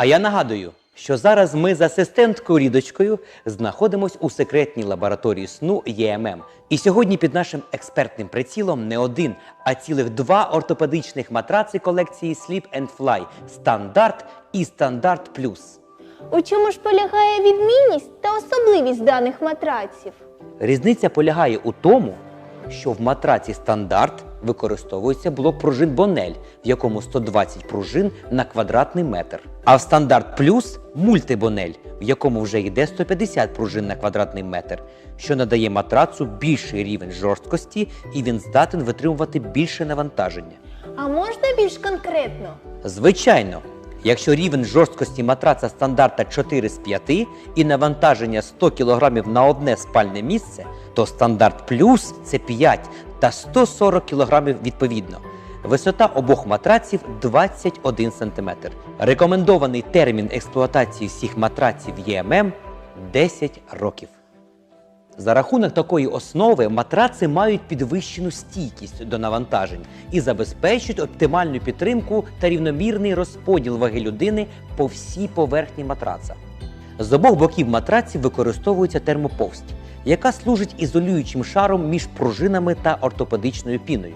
А я нагадую, що зараз ми з асистенткою Рідочкою знаходимось у секретній лабораторії сну ЄММ. І сьогодні під нашим експертним прицілом не один, а цілих два ортопедичних матраци колекції Sleep and Fly Стандарт і Стандарт Плюс. У чому ж полягає відмінність та особливість даних матраців? Різниця полягає у тому, що в матраці стандарт використовується блок пружин Бонель, в якому 120 пружин на квадратний метр. А в стандарт плюс мультибонель, в якому вже йде 150 пружин на квадратний метр, що надає матрацу більший рівень жорсткості і він здатен витримувати більше навантаження. А можна більш конкретно? Звичайно, якщо рівень жорсткості матраца стандарта 4 з 5 і навантаження 100 кг на одне спальне місце, то стандарт плюс це 5 та 140 кг відповідно. Висота обох матраців 21 см. Рекомендований термін експлуатації всіх матраців ЄММ 10 років. За рахунок такої основи матраци мають підвищену стійкість до навантажень і забезпечують оптимальну підтримку та рівномірний розподіл ваги людини по всій поверхні матраца. З обох боків матраців використовується термоповсть, яка служить ізолюючим шаром між пружинами та ортопедичною піною.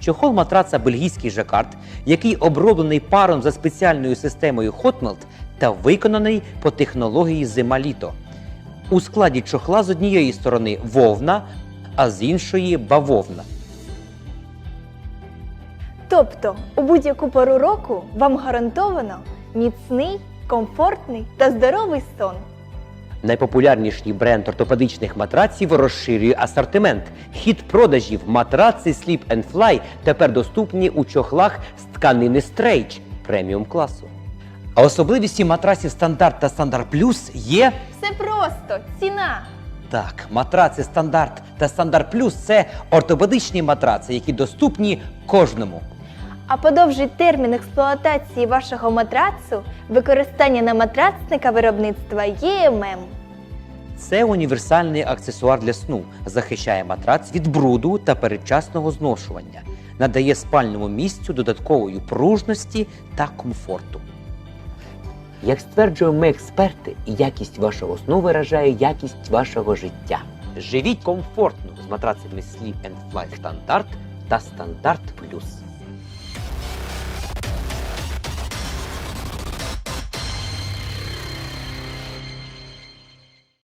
Чохол матраца бельгійський жакард, який оброблений паром за спеціальною системою Hotmelt та виконаний по технології зима-літо. У складі чохла з однієї сторони вовна, а з іншої бавовна. Тобто, у будь-яку пору року вам гарантовано міцний, комфортний та здоровий сон. Найпопулярніший бренд ортопедичних матраців розширює асортимент. Хід продажів матраци Sleep and Fly тепер доступні у чохлах з тканини Stretch преміум класу. А особливістю матраців стандарт та стандарт плюс є Все просто ціна. так, матраци стандарт та стандарт плюс це ортопедичні матраци, які доступні кожному. А подовжить термін експлуатації вашого матрацу використання на матрацника виробництва ЄММ. Це універсальний аксесуар для сну, захищає матрац від бруду та передчасного зношування, надає спальному місцю додаткової пружності та комфорту. Як стверджуємо ми експерти, якість вашого сну виражає якість вашого життя. Живіть комфортно з матрацями Sleep and Fly Standard та Standard Plus.